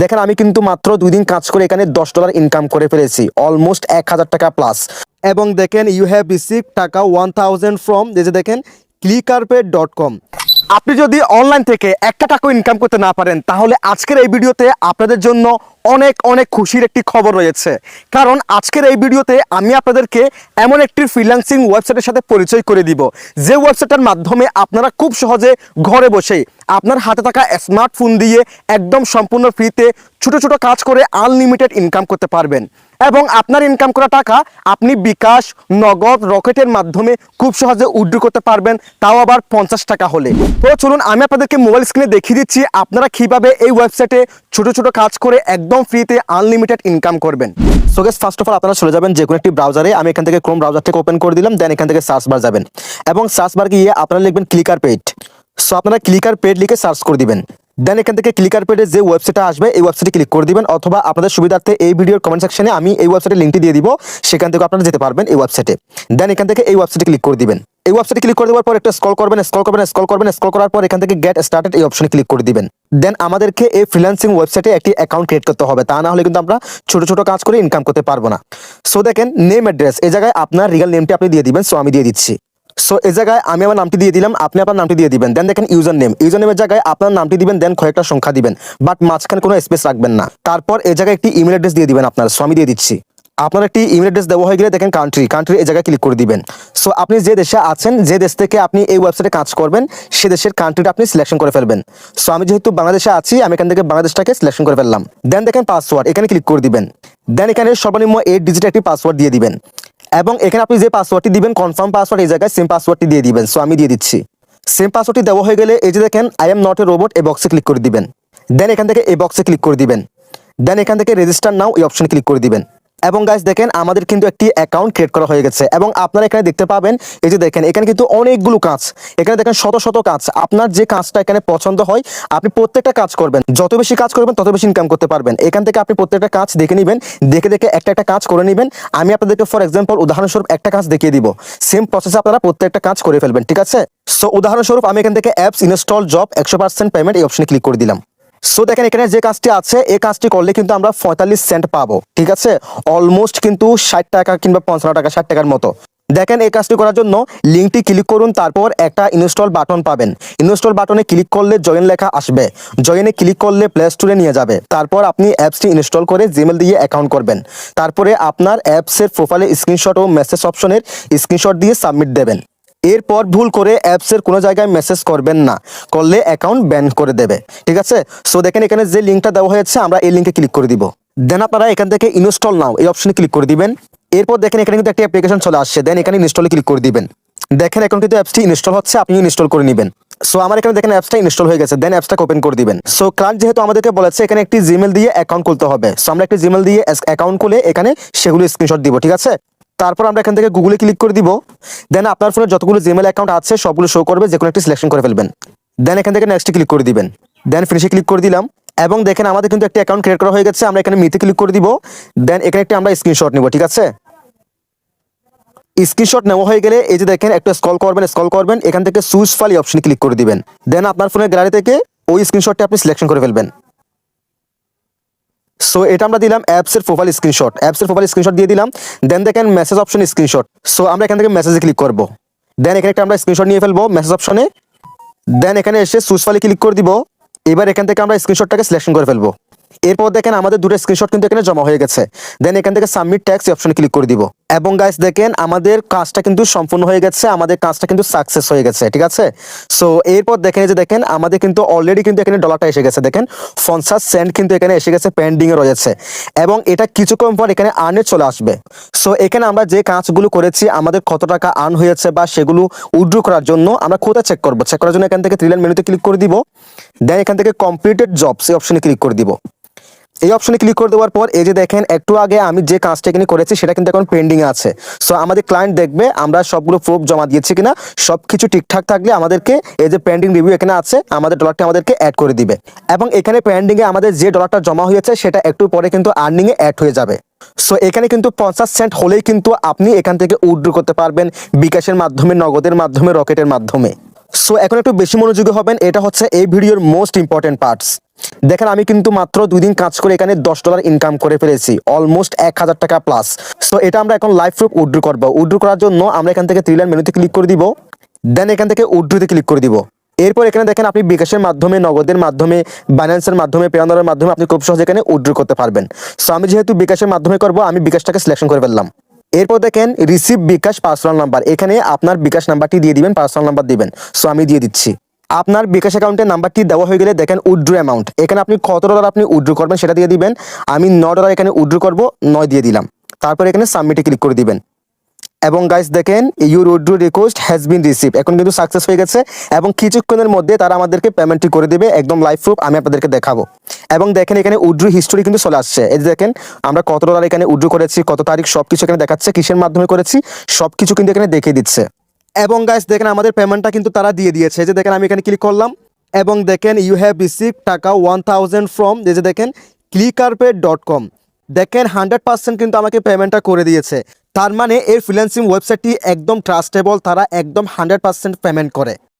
দেখেন, আমি কিন্তু মাত্র দুই দিন কাজ করে এখানে দশ ডলার ইনকাম করে ফেলেছি অলমোস্ট এক হাজার টাকা প্লাস এবং দেখেন you have receive taka one thousand from যে দেখেন ক্লিকারপেড ডট কম আপনি যদি অনলাইন থেকে একটা টাকা ইনকাম করতে না পারেন, তাহলে আজকের এই ভিডিওতে আপনাদের জন্য অনেক অনেক খুশির একটি খবর রয়েছে। কারণ আজকের এই ভিডিওতে আমি আপনাদেরকে এমন একটি ফ্রিল্যান্সিং ওয়েবসাইটের সাথে পরিচয় করে দিব, যে ওয়েবসাইটের মাধ্যমে আপনারা খুব সহজে ঘরে বসেই আপনার হাতে থাকা স্মার্টফোন দিয়ে একদম সম্পূর্ণ ফ্রিতে ছোট ছোট কাজ করে আনলিমিটেড ইনকাম করতে পারবেন। এবং আপনার ইনকাম করা টাকা আপনি বিকাশ, নগদ, রকেটের মাধ্যমে খুব সহজে উইথড্র করতে পারবেন, তাও আবার পঞ্চাশ টাকা হলে। তো চলুন, আমি আপনাদেরকে মোবাইল স্ক্রিনে দেখিয়ে দিচ্ছি, আপনারা কীভাবে এই ওয়েবসাইটে ছোট ছোট কাজ করে একদম ফ্রিতে আনলিমিটেড ইনকাম করবেন। সো ফার্স্ট অফ অল আপনারা চলে যাবেন যে কোনো একটি ব্রাউজারে আমি এখান থেকে ক্রোম ব্রাউজার থেকে ওপেন করে দিলাম দেন এখান থেকে সার্চ বার যাবেন। এবং সার্চ বার গিয়ে আপনারা লিখবেন ক্লিকার পেড সো আপনারা ক্লিকার পেড লিখে সার্চ করে দিবেন। দেন এখান থেকে ক্লিকার পেডে যে ওয়েবসাইটটা আসবে, এই ওয়েবসাইটে ক্লিক করে দিবেন, অথবা আপনাদের সুবিধার্থে এই ভিডিওর কমেন্ট সেকশনে আমি এই ওয়েবসাইটের লিঙ্কটি দিয়ে দিব, সেখান থেকে আপনারা যেতে পারবেন এই ওয়েবসাইটে দেন এখান থেকে এই ওয়েবসাইটে ক্লিক করে দিবেন। এই ওয়েবসাইটে ক্লিক করে দেওয়ার পর একটা স্ক্রল করবেন স্ক্রল করবেন স্ক্রল করবেন স্ক্রল করার পর এখান থেকে গেট স্টার্টেড এই অপশনে ক্লিক করে দিবেন। দেন আমাদেরকে এই ফ্রিল্যান্সিং ওয়েবসাইটে একটি অ্যাকাউন্ট ক্রিয়েট করতে হবে, তা না হলে কিন্তু আমরা ছোট ছোট কাজ করে ইনকাম করতে পারব না। সো দেখেন নেম অ্যাড্রেস এই জায়গায় আপনার রিয়েল নেমটি আপনি দিয়ে দিবেন সো আমি দিয়ে দিচ্ছি। সো এই জায়গায় আমি আমার নামটি দিয়ে দিলাম, আপনি আপনার নামটি দিয়ে দিবেন। দেন দেখেন ইউজার নেম ইউজার নেমের জায়গায় আপনার নামটি দিবেন দেন কয়েকটা সংখ্যা দিবেন। বাট মাঝখানে কোনো স্পেস রাখবেন না। তারপর এই জায়গায় একটি ইমেল অ্যাড্রেস দিয়ে দিবেন আপনার। সো আমি দিয়ে দিচ্ছি। আপনার একটি ইমেল অ্যাড্রেস দেওয়া হয়ে গেলে দেখেন কান্ট্রি কান্ট্রি এই জায়গায় ক্লিক করে দিবেন। সো আপনি যে দেশে আছেন, যে দেশ থেকে আপনি এই ওয়েবসাইটে কাজ করবেন, সে দেশের কান্ট্রিটা আপনি সিলেকশন করে ফেলবেন। সো আমি যেহেতু বাংলাদেশে আছি, আমি এখান থেকে বাংলাদেশটাকে সিলেকশন করে ফেললাম। দেন দেখেন পাসওয়ার্ড এখানে ক্লিক করে দিবেন। দেন এখানে সর্বনিম্ন এইট ডিজিট একটি পাসওয়ার্ড দিয়ে দিবেন। এবং এখানে আপনি যে পাসওয়ার্ডটি দিবেন কনফার্ম পাসওয়ার্ড এই জায়গায় সেম পাসওয়ার্ডটি দিয়ে দিবেন। সো আমি দিয়ে দিচ্ছি। সেম পাসওয়ার্ডটি দেওয়া হয়ে গেলে এই যে দেখেন I am not a robot এই বক্সে ক্লিক করে দিবেন। দেন এখান থেকে এই বক্সে ক্লিক করে দিবেন। দেন এখান থেকে রেজিস্টার নাও এই অপশনে ক্লিক করে দিবেন। এবং গাইজ দেখেন আমাদের কিন্তু একটি অ্যাকাউন্ট ক্রিয়েট করা হয়ে গেছে। এবং আপনারা এখানে দেখতে পাবেন, এই যে দেখেন, এখানে কিন্তু অনেকগুলো কাজ। এখানে দেখেন শত শত কাজ। আপনার যে কাজটা এখানে পছন্দ হয়, আপনি প্রত্যেকটা কাজ করবেন। যত বেশি কাজ করবেন, তত বেশি ইনকাম করতে পারবেন। এখান থেকে আপনি প্রত্যেকটা কাজ দেখে নেবেন। দেখে দেখে একটা একটা কাজ করে নেবেন। আমি আপনাদেরকে ফর এক্সাম্পল উদাহরণস্বরূপ একটা কাজ দেখিয়ে দিব। সেম প্রসেসে আপনারা প্রত্যেকটা কাজ করে ফেলবেন, ঠিক আছে? সো উদাহরণস্বরূপ আমি এখান থেকে অ্যাপস ইনস্টল জব একশো পার্সেন্ট পেমেন্ট এই অপশনে ক্লিক করে দিলাম। সো দেখেন এখানে যে কাজটি আছে এই কাজটি করলে কিন্তু আমরা পঁয়তাল্লিশ সেন্ট পাবো, ঠিক আছে? অলমোস্ট কিন্তু ষাট টাকা কিংবা পঞ্চান্ন টাকা, ষাট টাকার মতো। দেখেন এই কাজটি করার জন্য লিঙ্কটি ক্লিক করুন, তারপর একটা ইনস্টল বাটন পাবেন। ইনস্টল বাটনে ক্লিক করলে জয়েন লেখা আসবে। জয়েনে ক্লিক করলে প্লে স্টোরে নিয়ে যাবে। তারপর আপনি অ্যাপসটি ইনস্টল করে জিমেল দিয়ে অ্যাকাউন্ট করবেন। তারপরে আপনার অ্যাপসের প্রোফাইলে স্ক্রিনশট ও মেসেজ অপশনের স্ক্রিনশট দিয়ে সাবমিট দেবেন। এরপর ভুল করে অ্যাপসের কোনো জায়গায় মেসেজ করবেন না। করলে অ্যাকাউন্ট ব্যান করে দেবে। ঠিক আছে? সো দেখেন এখানে যে লিঙ্কটা দেওয়া হয়েছে, আমরা এই লিঙ্কে ক্লিক করে দিব। দেন আপনারা এখান থেকে ইনস্টল নাও এই অপশনে ক্লিক করে দিবেন। এরপর দেখেন এখানে কিন্তু একটা অ্যাপ্লিকেশন চলে আসছে। দেন এখানে ইনস্টলে ক্লিক করে দিবেন। দেখেন এখন কিন্তু অ্যাপসটি ইনস্টল হচ্ছে আপনি ইনস্টল করে নেবেন। সো আমার এখানে দেখেন অ্যাপসটা ইনস্টল হয়ে গেছে। দেন অ্যাপসটা ওপেন করে দিবেন। সো ক্লায়েন্ট যেহেতু আমাদেরকে বলেছে, এখানে একটি জিমেল দিয়ে অ্যাকাউন্ট খুলতে হবে। সো আমরা একটি জিমেল দিয়ে অ্যাকাউন্ট খুলে এখানে সেগুলো স্ক্রিনশট দিব, ঠিক আছে? তারপর আমরা এখান থেকে গুগলে ক্লিক করে দিব। দেন আপনার ফোনে যতগুলো জিমেল অ্যাকাউন্ট আছে, সবগুলো শো করবে যে কোনো একটি সিলেকশন করে ফেলবেন। দেন এখান থেকে নেক্সট ক্লিক করে দিবেন। দেন ফিনিশে ক্লিক করে দিলাম। এবং দেখেন আমাদের কিন্তু একটা অ্যাকাউন্ট ক্রিয়েট করা হয়ে গেছে, আমরা এখানে মিতে ক্লিক করে দিব। দেন এখানে একটি আমরা স্ক্রিনশট নিব, ঠিক আছে? স্ক্রিনশট নেওয়া হয়ে গেলে এই যে দেখেন, একটা স্কল করবেন স্কল করবেন, এখান থেকে সুইচ ফাইল অপশনে ক্লিক করে দিবেন। দেন আপনার ফোনের গ্যালারি থেকে ওই স্ক্রিনশটটি আপনি সিলেকশন করে ফেলবেন। সো এটা আমরা দিলাম অ্যাপসের প্রোফাইল স্ক্রিনশট অ্যাপসের প্রোফাইল স্ক্রিনশট দিয়ে দিলাম দেন দেখেন মেসেজ অপশন স্ক্রিনশট সো আমরা এখান থেকে মেসেজে ক্লিক করব। দেন এখানে একটা আমরা স্ক্রিনশট নিয়ে ফেলব মেসেজ অপশনে দেন এখানে এসে সুইচ ফাইলে ক্লিক করে দিব। এবার এখান থেকে আমরা স্ক্রিনশটটাকে সিলেকশন করে ফেলব। এরপর দেখেন আমাদের দুটো স্ক্রিনশট কিন্তু এখানে জমা হয়ে গেছে। দেন এখান থেকে সাবমিট ট্যাক্স অপশনে ক্লিক করে দিব। এবং গাইস দেখেন আমাদের কাজটা কিন্তু সম্পূর্ণ হয়ে গেছে, আমাদের কাজটা কিন্তু সাকসেস হয়ে গেছে, ঠিক আছে? সো এরপর দেখেন যে দেখেন, আমাদের কিন্তু অলরেডি কিন্তু এখানে ডলারটা এসে গেছে, দেখেন? পঞ্চাশ সেন্ট কিন্তু এখানে এসে গেছে পেন্ডিং এ রয়েছে। এবং এটা কিছুক্ষণ পর এখানে আর্নে চলে আসবে। সো এখানে আমরা যে কাজগুলো করেছি, আমাদের কত টাকা আর্ন হয়েছে বা সেগুলো উইথড্র করার জন্য আমরা কোথায় চেক করব? চেক করার জন্য এখান থেকে থ্রিলাইন মেনুতে ক্লিক করে দিব। দেন এখান থেকে কমপ্লিটেড জবস এই অপশনে ক্লিক করে দিব। এই অপশনে ক্লিক করে দেওয়ার পর, এই যে দেখেন, একটু আগে আমি যে কাজটা এখানে করেছি, সেটা কিন্তু এখন পেন্ডিং আছে। সো আমাদের ক্লায়েন্ট দেখবে, আমরা সবগুলো প্রুফ জমা দিয়েছি কিনা সব কিছু ঠিকঠাক থাকলে আমাদেরকে এই যে পেন্ডিং রিভিউ এখানে আছে, আমাদের ডলারটা আমাদেরকে অ্যাড করে দিবে। এবং এখানে পেন্ডিং এ আমাদের যে ডলারটা জমা হয়েছে, সেটা একটু পরে কিন্তু আর্নিং এ অ্যাড হয়ে যাবে। সো এখানে কিন্তু পঞ্চাশ সেন্ট হলেই কিন্তু আপনি এখান থেকে উইথড্র করতে পারবেন বিকাশের মাধ্যমে, নগদের মাধ্যমে, রকেটের মাধ্যমে। সো এখন একটু বেশি মনোযোগী হবেন, এটা হচ্ছে এই ভিডিওর মোস্ট ইম্পর্টেন্ট পার্টস দেখেন, আমি কিন্তু মাত্র দুই দিন কাজ করে এখানে দশ ডলার ইনকাম করে ফেলেছি অলমোস্ট এক হাজার টাকা প্লাস সো এটা আমরা এখন লাইভ প্রুফ উড্রু করব। উড্রু করার জন্য আমরা এখান থেকে থ্রি লাইন মেনুতে ক্লিক করে দিব দেন এখান থেকে উড্রুতে ক্লিক করে দিব। এরপর এখানে দেখেন, আপনি বিকাশের মাধ্যমে, নগদের মাধ্যমে বাইন্যান্সের মাধ্যমে পেয়ানোর মাধ্যমে আপনি খুব সহজে এখানে উড্রু করতে পারবেন। সো আমি যেহেতু বিকাশের মাধ্যমে করব, আমি বিকাশটাকে সিলেকশন করে ফেললাম। এরপর দেখেন রিসিভ বিকাশ পার্সোনাল নাম্বার এখানে আপনার বিকাশ নাম্বারটি দিয়ে দিবেন পার্সোনাল নাম্বার দিবেন। সো আমি দিয়ে দিচ্ছি। আপনার বিকাশ অ্যাকাউন্টের নাম্বারটি দেওয়া হয়ে গেলে দেখেন উইড্রো অ্যামাউন্ট এখানে আপনি কত ডলার আপনি উড্রু করবেন সেটা দিয়ে দিবেন। আমি ন ডলার এখানে উড্রু করব, নয় দিয়ে দিলাম। তারপর এখানে সাবমিটে ক্লিক করে দিবেন। এবং গাইস দেখেন your withdraw request has been receive এখন কিন্তু সাকসেস হয়ে গেছে এবং কিছুক্ষণের মধ্যে তারা আমাদেরকে পেমেন্টটি করে দেবে, একদম লাইভ প্রুফ আমি আপনাদেরকে দেখাবো। এবং দেখেন, এখানে উড্রু হিস্টোরি কিন্তু চলে আসছে। এই দেখেন, আমরা কত ডলার এখানে উড্রু করেছি, কত তারিখ সব কিছু এখানে দেখাচ্ছে, কিসের মাধ্যমে করেছি সব কিছু কিন্তু এখানে দেখিয়ে দিচ্ছে। এবং গাইস দেখেন, আমাদের পেমেন্টটা কিন্তু তারা দিয়ে দিয়েছে। যে দেখেন, আমি এখানে ক্লিক করলাম। এবং দেখেন you have receive taka one thousand from যে দেখেন ক্লিকারপেড ডট কম দেখেন হান্ড্রেড পার্সেন্ট কিন্তু আমাকে পেমেন্টটা করে দিয়েছে। তার মানে এই ফ্রিল্যান্সিং ওয়েবসাইটটি একদম ট্রাস্টেবল তারা একদম হান্ড্রেড পার্সেন্ট পেমেন্ট করে।